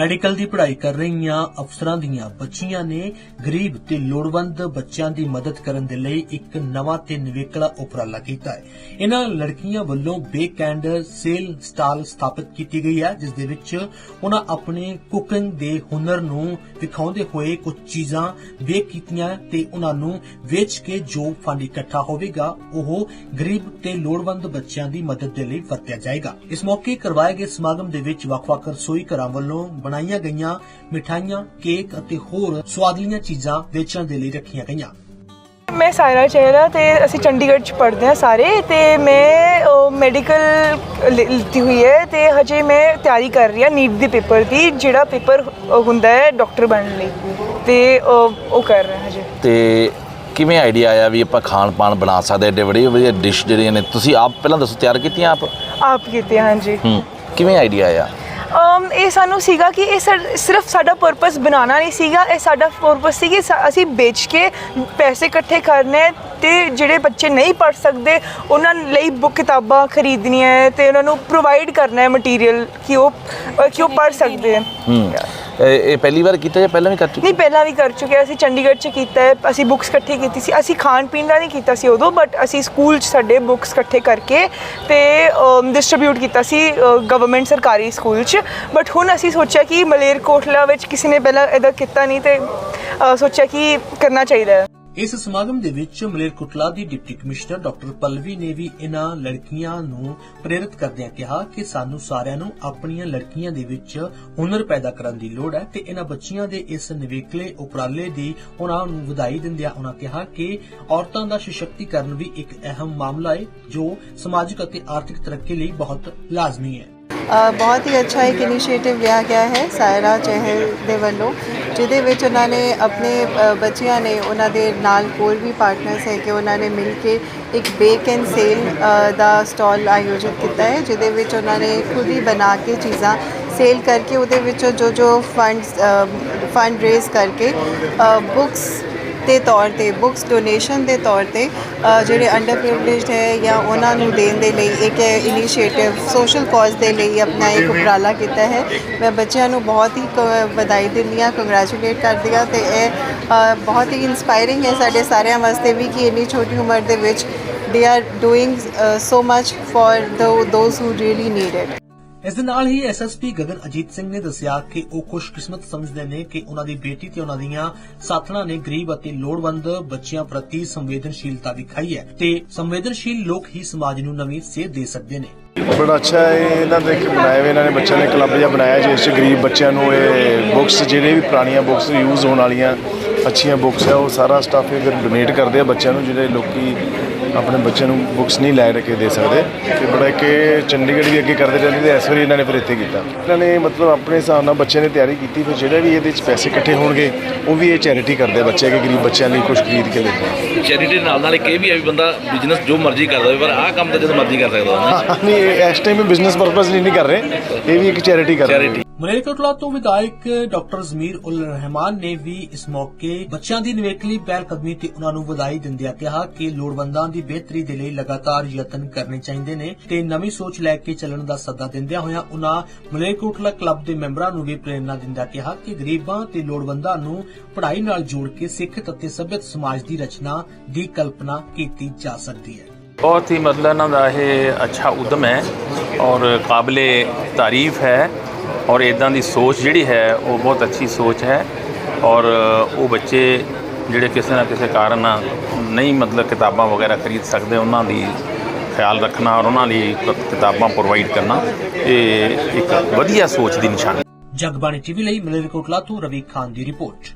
Medical ਦੀ ਪੜ੍ਹਾਈ ਕਰ ਰਹੀਆਂ ਅਫਸਰਾਂ ਦੀਆਂ ਬੱਚੀਆਂ ਨੇ ਗਰੀਬ ਤੇ ਲੋੜਵੰਦ ਬੱਚਿਆਂ ਦੀ ਮਦਦ ਕਰਨ ਦੇ ਲਈ ਇੱਕ ਨਵਾਂ ਤੇ ਨਿਵੇਕਲਾ ਉਪਰਾਲਾ ਕੀਤਾ ਹੈ। ਇਹਨਾਂ ਲੜਕੀਆਂ ਵੱਲੋਂ ਬੇਕਐਂਡ ਸੇਲ ਸਟਾਲ ਸਥਾਪਿਤ ਕੀਤੀ ਗਈ ਹੈ, ਜਿਸ ਦੇ ਵਿੱਚ ਉਹਨਾਂ ਆਪਣੇ ਕੁਕਿੰਗ ਦੇ ਹੁਨਰ ਨੂੰ ਵਿਖਾਉਂਦੇ ਹੋਏ ਕੁਝ ਚੀਜ਼ਾਂ ਬੇਕ ਕੀਤੀਆਂ ਤੇ ਉਹਨਾਂ ਨੂੰ ਵੇਚ ਕੇ ਜੋ ਫੰਡ ਇਕੱਠਾ ਹੋਵੇਗਾ, ਉਹ ਗਰੀਬ ਤੇ ਲੋੜਵੰਦ ਬੱਚਿਆਂ ਦੀ ਮਦਦ ਦੇ ਲਈ ਵਰਤਿਆ ਜਾਏਗਾ। ਇਸ ਮੌਕੇ ਕਰਵਾਏ ਗਏ ਸਮਾਗਮ ਦੇ ਵਿੱਚ ਵੱਖ-ਵੱਖ ਰਸੋਈ ਘਰਾਂ ਵੱਲੋਂ ਬਣਾਈਆਂ ਗਈਆਂ ਮਿਠਾਈਆਂ ਕੇਕ ਅਤੇ ਹੋਰ ਸਵਾਦਲੀਆਂ ਚੀਜ਼ਾਂ ਵੇਚਣ ਦੇ ਲਈ ਰੱਖੀਆਂ ਗਈਆਂ। ਮੈਂ ਸਾਇਰਾ ਚਹਿਰਾ ਤੇ ਅਸੀਂ ਚੰਡੀਗੜ੍ਹ ਚ ਪੜ੍ਹਦੇ ਹਾਂ ਸਾਰੇ ਤੇ ਮੈਂ ਮੈਡੀਕਲ ਲਿੱਤੀ ਹੋਈ ਹੈ ਤੇ ਹਜੇ ਮੈਂ ਤਿਆਰੀ ਕਰ ਰਹੀ ਹਾਂ ਨੀਟ ਦੇ ਪੇਪਰ ਦੀ ਜਿਹੜਾ ਪੇਪਰ ਹੁੰਦਾ ਹੈ ਡਾਕਟਰ ਬਣਨ ਲਈ ਤੇ ਉਹ ਕਰ ਰਹੇ ਹਜੇ। ਤੇ ਕਿਵੇਂ ਆਈਡੀਆ ਆਇਆ ਵੀ ਆਪਾਂ ਖਾਣ ਪਾਣ ਬਣਾ ਸਕਦੇ ਏਡੇ ਬੜੇ ਵਧੀਆ ਡਿਸ਼ ਜਿਹੜੀਆਂ ਨੇ ਤੁਸੀਂ ਆਪ ਪਹਿਲਾਂ ਦੱਸੋ ਤਿਆਰ ਕੀਤੀਆਂ ਆਪ? ਆਪ ਕੀਤੇ ਹਾਂਜੀ। ਹੂੰ ਕਿਵੇਂ ਆਈਡੀਆ ਆਇਆ? ਇਹ ਸਾਨੂੰ ਸੀਗਾ ਕਿ ਇਹ ਸਿਰਫ ਸਾਡਾ ਪਰਪਸ ਬਣਾਉਣਾ ਨਹੀਂ ਸੀਗਾ ਇਹ ਸਾਡਾ ਪਰਪਸ ਸੀ ਕਿ ਅਸੀਂ ਵੇਚ ਕੇ ਪੈਸੇ ਇਕੱਠੇ ਕਰਨੇ ਤੇ ਜਿਹੜੇ ਬੱਚੇ ਨਹੀਂ ਪੜ ਸਕਦੇ ਉਹਨਾਂ ਲਈ ਬੁੱਕ ਕਿਤਾਬਾਂ ਖਰੀਦਣੀਆਂ ਹੈ ਤੇ ਉਹਨਾਂ ਨੂੰ ਪ੍ਰੋਵਾਈਡ ਕਰਨਾ ਹੈ ਮਟੀਰੀਅਲ ਕਿ ਉਹ ਕਿ ਉਹ ਪੜ ਸਕਦੇ ਹੂੰ। ਇਹ ਪਹਿਲੀ ਵਾਰ ਕੀਤਾ ਜਾਂ ਪਹਿਲਾਂ ਵੀ ਕਰ ਚੁੱਕੇ ਨਹੀਂ, ਪਹਿਲਾਂ ਵੀ ਕਰ ਚੁੱਕੇ ਅਸੀਂ ਚੰਡੀਗੜ੍ਹ 'ਚ ਕੀਤਾ ਹੈ। ਅਸੀਂ ਬੁੱਕਸ ਇਕੱਠੀ ਕੀਤੀ ਸੀ। ਅਸੀਂ ਖਾਣ ਪੀਣ ਦਾ ਨਹੀਂ ਕੀਤਾ ਸੀ ਉਦੋਂ ਬਟ ਅਸੀਂ ਸਕੂਲ 'ਚ ਸਾਡੇ ਬੁੱਕਸ ਇਕੱਠੇ ਕਰਕੇ ਤੇ ਡਿਸਟ੍ਰੀਬਿਊਟ ਕੀਤਾ ਸੀ ਗਵਰਨਮੈਂਟ ਸਰਕਾਰੀ ਸਕੂਲ 'ਚ। ਬਟ ਹੁਣ ਅਸੀਂ ਸੋਚਿਆ ਕਿ ਮਲੇਰਕੋਟਲਾ ਵਿੱਚ ਕਿਸੇ ਨੇ ਪਹਿਲਾਂ ਇਹਦਾ ਕੀਤਾ ਨਹੀਂ ਤੇ ਸੋਚਿਆ ਕਿ ਕਰਨਾ ਚਾਹੀਦਾ ਹੈ। ਇਸ ਸਮਾਗਮ ਦੇ ਵਿੱਚ ਮਲੇਰਕੋਟਲਾ ਦੀ ਡਿਪਟੀ ਕਮਿਸ਼ਨਰ ਡਾਕਟਰ ਪਲਵੀ ਨੇ ਵੀ ਇਹਨਾਂ ਲੜਕੀਆਂ ਨੂੰ ਪ੍ਰੇਰਿਤ ਕਰਦਿਆਂ ਕਿਹਾ ਕਿ ਸਾਨੂੰ ਸਾਰਿਆਂ ਨੂੰ ਆਪਣੀਆਂ ਲੜਕੀਆਂ ਦੇ ਵਿੱਚ ਹੁਨਰ ਪੈਦਾ ਕਰਨ ਦੀ ਲੋੜ ਹੈ ਤੇ ਇਹਨਾਂ ਬੱਚੀਆਂ ਦੇ ਇਸ ਨਿਵੇਕਲੇ ਉਪਰਾਲੇ ਦੀ ਉਹਨਾਂ ਨੂੰ ਵਧਾਈ ਦਿੰਦਿਆਂ ਉਹਨਾਂ ਕਿਹਾ ਕਿ ਔਰਤਾਂ ਦਾ ਸਸ਼ਕਤੀਕਰਨ ਵੀ ਇੱਕ ਅਹਿਮ ਮਾਮਲਾ ਹੈ, ਜੋ ਸਮਾਜਿਕ ਅਤੇ ਆਰਥਿਕ ਤਰੱਕੀ ਲਈ ਬਹੁਤ ਲਾਜ਼ਮੀ ਹੈ। ਬਹੁਤ ਹੀ ਅੱਛਾ ਇੱਕ ਇਨੀਸ਼ੀਏਟਿਵ ਲਿਆ ਗਿਆ ਹੈ ਸਾਇਰਾ ਚਹਿਲ ਦੇ ਵੱਲੋਂ, ਜਿਹਦੇ ਵਿੱਚ ਉਹਨਾਂ ਨੇ ਆਪਣੇ ਬੱਚਿਆਂ ਨੇ ਉਹਨਾਂ ਦੇ ਨਾਲ ਹੋਰ ਵੀ ਪਾਰਟਨਰਸ ਹੈ ਕਿ ਉਹਨਾਂ ਨੇ ਮਿਲ ਕੇ ਇੱਕ ਬੇਕ ਐਂਡ ਸੇਲ ਦਾ ਸਟਾਲ ਆਯੋਜਿਤ ਕੀਤਾ ਹੈ, ਜਿਹਦੇ ਵਿੱਚ ਉਹਨਾਂ ਨੇ ਖੁਦ ਹੀ ਬਣਾ ਕੇ ਚੀਜ਼ਾਂ ਸੇਲ ਕਰਕੇ ਉਹਦੇ ਵਿੱਚੋਂ ਜੋ ਜੋ ਫੰਡਸ ਫੰਡ ਰੇਜ਼ ਕਰਕੇ ਬੁੱਕਸ ਦੇ ਤੌਰ ਤੇ ਬੁੱਕਸ ਡੋਨੇਸ਼ਨ ਦੇ ਤੌਰ ਤੇ ਜਿਹੜੇ ਅੰਡਰ ਪ੍ਰਿਵਿਲੇਜਡ ਹੈ ਜਾਂ ਉਹਨਾਂ ਨੂੰ ਦੇਣ ਦੇ ਲਈ ਇੱਕ ਇਨੀਸ਼ੀਏਟਿਵ ਸੋਸ਼ਲ ਕਾਜ਼ ਦੇ ਲਈ ਆਪਣਾ ਇੱਕ ਉਪਰਾਲਾ ਕੀਤਾ ਹੈ। ਮੈਂ ਬੱਚਿਆਂ ਨੂੰ ਬਹੁਤ ਹੀ ਕ- ਵਧਾਈ ਦਿੰਦੀ ਹਾਂ ਕੰਗ੍ਰੈਚੁਲੇਟ ਕਰਦੀ ਹਾਂ ਤੇ ਇਹ ਬਹੁਤ ਹੀ ਇਨਸਪਾਇਰਿੰਗ ਹੈ ਸਾਡੇ ਸਾਰਿਆਂ ਵਾਸਤੇ ਵੀ ਕਿ ਇੰਨੀ ਛੋਟੀ ਉਮਰ ਦੇ ਵਿੱਚ they are doing so much for those who really need it ਇਸ ਦੇ ਨਾਲ ਹੀ ਐਸਐਸਪੀ ਗਗਨ ਅਜੀਤ ਸਿੰਘ ਨੇ ਦੱਸਿਆ ਕਿ ਉਹ ਖੁਸ਼ਕਿਸਮਤ ਸਮਝਦੇ ਨੇ ਕਿ ਉਹਨਾਂ ਦੀ ਬੇਟੀ ਤੇ ਉਹਨਾਂ ਦੀਆਂ ਸਾਥਣਾਂ ਨੇ ਗਰੀਬ ਅਤੇ ਲੋੜਵੰਦ ਬੱਚਿਆਂ ਪ੍ਰਤੀ ਸੰਵੇਦਨਸ਼ੀਲਤਾ ਦਿਖਾਈ ਹੈ ਤੇ ਸੰਵੇਦਨਸ਼ੀਲ ਲੋਕ ਹੀ ਸਮਾਜ ਨੂੰ ਨਵੀਂ ਸੇਧ ਦੇ ਸਕਦੇ ਨੇ। ਬੜਾ ਅੱਛਾ ਹੈ, ਇਹਨਾਂ ਦੇ ਇੱਕ ਬਣਾਏ ਹੋਏ, ਇਹਨਾਂ ਨੇ ਬੱਚਿਆਂ ਨੇ ਕਲੱਬ ਜਿਹਾ ਬਣਾਇਆ, ਜਿਸ 'ਚ ਗਰੀਬ ਬੱਚਿਆਂ ਨੂੰ ਇਹ ਬੁੱਕਸ ਜਿਹੜੇ ਵੀ ਪੁਰਾਣੀਆਂ ਬੁੱਕਸ ਯੂਜ਼ ਹੋਣ ਵਾਲੀਆਂ ਅੱਛੀਆਂ ਬੁੱਕਸ ਹੈ ਉਹ ਸਾਰਾ ਸਟਾਫ ਇਹ ਫਿਰ ਡੋਨੇਟ ਕਰਦੇ ਆ ਬੱਚਿਆਂ ਨੂੰ ਜਿਹੜੇ ਲੋਕੀ ਆਪਣੇ ਬੱਚਿਆਂ ਨੂੰ ਬੁੱਕਸ ਨਹੀਂ ਲੈ ਕੇ ਦੇ ਸਕਦੇ। ਤੇ ਬੜਾ ਕਿ ਚੰਡੀਗੜ੍ਹ ਵੀ ਅੱਗੇ ਕਰਦੇ ਰਹਿੰਦੇ ਤੇ ਇਸ ਵਾਰੀ ਇਹਨਾਂ ਨੇ ਫਿਰ ਇੱਥੇ ਕੀਤਾ। ਇਹਨਾਂ ਨੇ ਮਤਲਬ ਆਪਣੇ ਹਿਸਾਬ ਨਾਲ ਬੱਚਿਆਂ ਨੇ ਤਿਆਰੀ ਕੀਤੀ ਫਿਰ ਜਿਹੜੇ ਵੀ ਇਹਦੇ 'ਚ ਪੈਸੇ ਇਕੱਠੇ ਹੋਣਗੇ ਉਹ ਵੀ ਇਹ ਚੈਰਿਟੀ ਕਰਦੇ ਆ ਬੱਚੇ ਕਿ ਗਰੀਬ ਬੱਚਿਆਂ ਲਈ ਕੁਝ ਖਰੀਦ ਕੇ ਲੈ ਚੈਰਿਟੀ ਨਾਲ ਨਾਲ ਇੱਕ ਇਹ ਵੀ ਹੈ ਵੀ ਬੰਦਾ ਬਿਜ਼ਨਸ ਜੋ ਮਰਜ਼ੀ ਕਰਦਾ ਹੋਵੇ ਪਰ ਆਹ ਕੰਮ ਤਾਂ ਜਦੋਂ ਮਰਜ਼ੀ ਕਰ ਸਕਦਾ ਹੈ ਨਹੀਂ ਇਸ ਟਾਈਮ ਬਿਜ਼ਨਸ ਪਰਪਸ ਲਈ ਨਹੀਂ ਕਰ ਰਹੇ ਇਹ ਵੀ ਇੱਕ ਚੈਰਿਟੀ ਕਰ ਰਹੇ ਮਲੇਰਕੋਟਲਾ ਤੋਂ ਵਿਧਾਇਕ ਡਾਕਟਰ ਜ਼ਮੀਰ ਉਲ ਰਹਿਮਾਨ ਨੇ ਵੀ ਇਸ ਮੌਕੇ ਬੱਚਿਆਂ ਦੀ ਨਿਵੇਕਲੀ ਪਹਿਲ ਕਦਮੀ ਤੇ ਉਹਨਾਂ ਨੂੰ ਵਧਾਈ ਦਿੰਦਿਆਂ ਕਿਹਾ ਕਿ ਲੋੜਵੰਦਾਂ ਦੀ ਬਿਹਤਰੀ ਦੇ ਲਈ ਲਗਾਤਾਰ ਯਤਨ ਕਰਨੇ ਚਾਹੀਦੇ ਨੇ ਤੇ ਨਵੀਂ ਸੋਚ ਲੈ ਕੇ ਚੱਲਣ ਦਾ ਸੱਦਾ ਦਿੰਦਿਆਂ ਹੋਇਆਂ ਉਹਨਾਂ ਮਲੇਰਕੋਟਲਾ ਕਲੱਬ ਦੇ ਮੈਂਬਰਾਂ ਨੂੰ ਵੀ ਪ੍ਰੇਰਣਾ ਦਿੰਦਿਆਂ ਕਿਹਾ ਕਿ ਗਰੀਬਾਂ ਤੇ ਲੋੜਵੰਦਾਂ ਨੂੰ ਪੜ੍ਹਾਈ ਨਾਲ ਜੋੜ ਕੇ ਸਿੱਖਿਅਤ ਅਤੇ ਸਭਿਅਤ ਸਮਾਜ ਦੀ ਰਚਨਾ ਦੀ ਕਲਪਨਾ ਕੀਤੀ ਜਾ ਸਕਦੀ ਹੈ। ਬਹੁਤ ਹੀ ਮਤਲਬ ਇਹਨਾਂ ਦਾ ਇਹ ਅੱਛਾ ਉਦਮ ਹੈ ਔਰ ਕਾਬਲੇ ਤਾਰੀਫ ਹੈ। ਔਰ ਇਦਾਂ ਦੀ ਸੋਚ ਜਿਹੜੀ ਹੈ, ਉਹ ਬਹੁਤ ਅੱਛੀ ਸੋਚ ਹੈ। ਔਰ ਉਹ ਬੱਚੇ ਜਿਹੜੇ ਕਿਸੇ ਨਾ ਕਿਸੇ ਕਾਰਨ ਨਹੀਂ ਮਤਲਬ ਕਿਤਾਬਾਂ ਵਗੈਰਾ ਖਰੀਦ ਸਕਦੇ, ਉਹਨਾਂ ਦੀ ਖਿਆਲ ਰੱਖਣਾ ਔਰ ਉਹਨਾਂ ਲਈ ਕਿਤਾਬਾਂ ਪ੍ਰੋਵਾਈਡ ਕਰਨਾ, ਇਹ ਇੱਕ ਵਧੀਆ ਸੋਚ ਦੀ ਨਿਸ਼ਾਨੀ। ਜਗਬਾਣੀ ਟੀਵੀ ਲਈ ਮਲੇਰਕੋਟਲਾ ਤੋਂ ਰਵੀ ਖਾਨ ਦੀ ਰਿਪੋਰਟ।